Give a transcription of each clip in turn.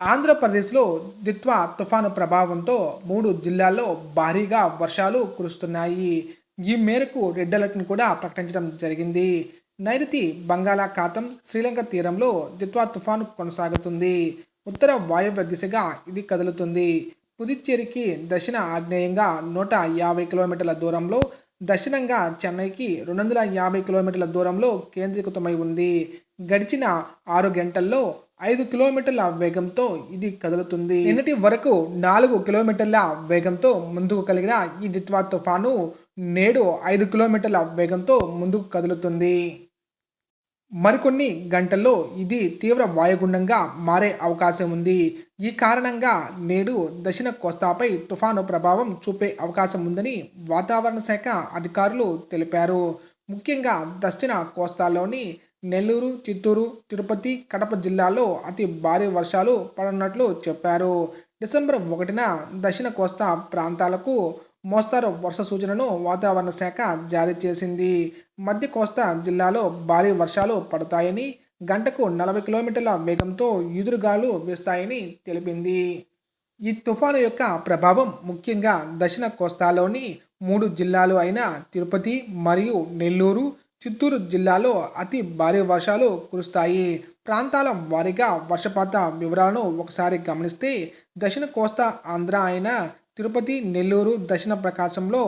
ఆంధ్రప్రదేశ్లో దిత్వా తుఫాను ప్రభావంతో మూడు జిల్లాల్లో భారీగా వర్షాలు కురుస్తున్నాయి. ఈ మేరకు రెడ్ అలర్ట్ను కూడా ప్రకటించడం జరిగింది. నైరుతి బంగాళాఖాతం శ్రీలంక తీరంలో దిత్వా తుఫాను కొనసాగుతుంది. ఉత్తర వాయువ్య దిశగా ఇది కదులుతుంది. పుదుచ్చేరికి దక్షిణ ఆగ్నేయంగా నూట యాభై కిలోమీటర్ల దూరంలో దక్షిణంగా చెన్నైకి రెండు వందల యాభై కిలోమీటర్ల దూరంలో కేంద్రీకృతమై ఉంది. గడిచిన ఆరు గంటల్లో ఐదు కిలోమీటర్ల వేగంతో ఇది కదులుతుంది. నిన్నటి వరకు నాలుగు కిలోమీటర్ల వేగంతో ముందుకు కలిగిన ఈ దిత్వా తుఫాను నేడు ఐదు కిలోమీటర్ల వేగంతో ముందుకు కదులుతుంది. మరికొన్ని గంటల్లో ఇది తీవ్ర వాయుగుండంగా మారే అవకాశం ఉంది. ఈ కారణంగా నేడు దక్షిణ కోస్తాపై తుఫాను ప్రభావం చూపే అవకాశం ఉందని వాతావరణ శాఖ అధికారులు తెలిపారు. ముఖ్యంగా దక్షిణ కోస్తాలోని నెల్లూరు చిత్తూరు తిరుపతి కడప జిల్లాలో అతి భారీ వర్షాలు పడనున్నట్లు చెప్పారు. డిసెంబర్ ఒకటిన దక్షిణ కోస్తా ప్రాంతాలకు మోస్తారు వర్ష సూచనను వాతావరణ శాఖ జారీ చేసింది. మధ్య కోస్తా జిల్లాలో భారీ వర్షాలు పడతాయని గంటకు నలభై కిలోమీటర్ల వేగంతో ఈదురుగాలు వీస్తాయని తెలిపింది. ఈ తుఫాను యొక్క ప్రభావం ముఖ్యంగా దక్షిణ కోస్తాలోని మూడు జిల్లాలు అయిన తిరుపతి మరియు నెల్లూరు చిత్తూరు జిల్లాలో అతి భారీ వర్షాలు కురుస్తాయి. ప్రాంతాల వారీగా వర్షపాత వివరాలను ఒకసారి గమనిస్తే దక్షిణ కోస్తా ఆంధ్ర అయిన తిరుపతి నెల్లూరు దక్షిణ ప్రకాశంలో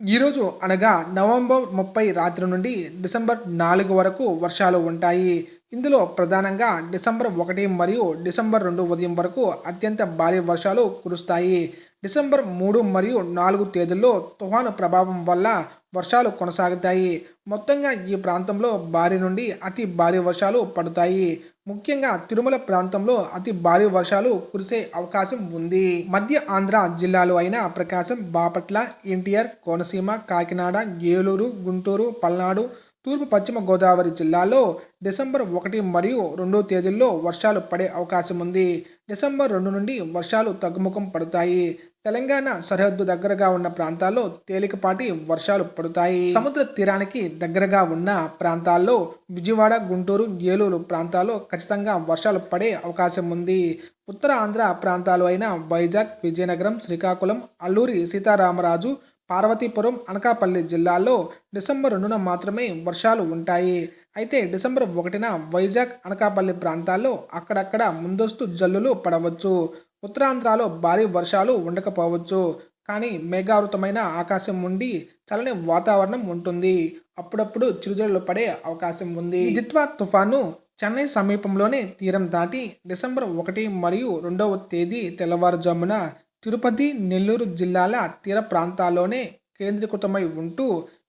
ఈరోజు అనగా నవంబర్ ముప్పై రాత్రి నుండి డిసెంబర్ నాలుగు వరకు వర్షాలు ఉంటాయి. ఇందులో ప్రధానంగా డిసెంబర్ ఒకటి మరియు డిసెంబర్ రెండు ఉదయం వరకు అత్యంత భారీ వర్షాలు కురుస్తాయి. డిసెంబర్ మూడు మరియు నాలుగు తేదీల్లో తుఫాను ప్రభావం వల్ల వర్షాలు కొనసాగుతాయి. మొత్తంగా ఈ ప్రాంతంలో భారీ నుండి అతి భారీ వర్షాలు పడతాయి. ముఖ్యంగా తిరుమల ప్రాంతంలో అతి భారీ వర్షాలు కురిసే అవకాశం ఉంది. మధ్య ఆంధ్ర జిల్లాలు అయిన ప్రకాశం బాపట్ల ఎన్టీఆర్ కోనసీమ కాకినాడ ఏలూరు గుంటూరు పల్నాడు తూర్పు పశ్చిమ గోదావరి జిల్లాలో డిసెంబర్ ఒకటి మరియు రెండో తేదీల్లో వర్షాలు పడే అవకాశం ఉంది. డిసెంబర్ రెండు నుండి వర్షాలు తగ్గుముఖం పడతాయి. తెలంగాణ సరిహద్దు దగ్గరగా ఉన్న ప్రాంతాల్లో తేలికపాటి వర్షాలు పడతాయి. సముద్ర తీరానికి దగ్గరగా ఉన్న ప్రాంతాల్లో విజయవాడ గుంటూరు ఏలూరు ప్రాంతాల్లో ఖచ్చితంగా వర్షాలు పడే అవకాశం ఉంది. ఉత్తర ఆంధ్ర ప్రాంతాలు అయిన వైజాగ్ విజయనగరం శ్రీకాకుళం అల్లూరి సీతారామరాజు పార్వతీపురం అనకాపల్లి జిల్లాల్లో డిసెంబర్ రెండున మాత్రమే వర్షాలు ఉంటాయి. అయితే డిసెంబర్ ఒకటిన వైజాగ్ అనకాపల్లి ప్రాంతాల్లో అక్కడక్కడ ముందస్తు జల్లులు పడవచ్చు. ఉత్తరాంధ్రలో భారీ వర్షాలు ఉండకపోవచ్చు. కానీ మేఘావృతమైన ఆకాశం ఉండి చల్లని వాతావరణం ఉంటుంది. అప్పుడప్పుడు చిరుజల్లు పడే అవకాశం ఉంది. జిత్వా తుఫాను చెన్నై సమీపంలోనే తీరం దాటి డిసెంబర్ ఒకటి మరియు రెండవ తేదీ తెల్లవారుజామున తిరుపతి నెల్లూరు జిల్లాల తీర ప్రాంతాల్లోనే కేంద్రీకృతమై ఉంటూ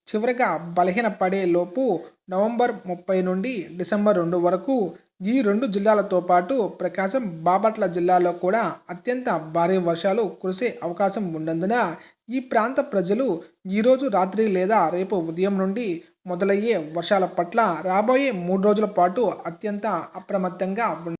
చివరగా బలహీనపడే లోపు నవంబర్ ముప్పై నుండి డిసెంబర్ రెండు వరకు ఈ రెండు జిల్లాలతో పాటు ప్రకాశం బాపట్ల జిల్లాలో కూడా అత్యంత భారీ వర్షాలు కురిసే అవకాశం ఉన్నందున ఈ ప్రాంత ప్రజలు ఈరోజు రాత్రి లేదా రేపు ఉదయం నుండి మొదలయ్యే వర్షాల పట్ల రాబోయే మూడు రోజుల పాటు అత్యంత అప్రమత్తంగా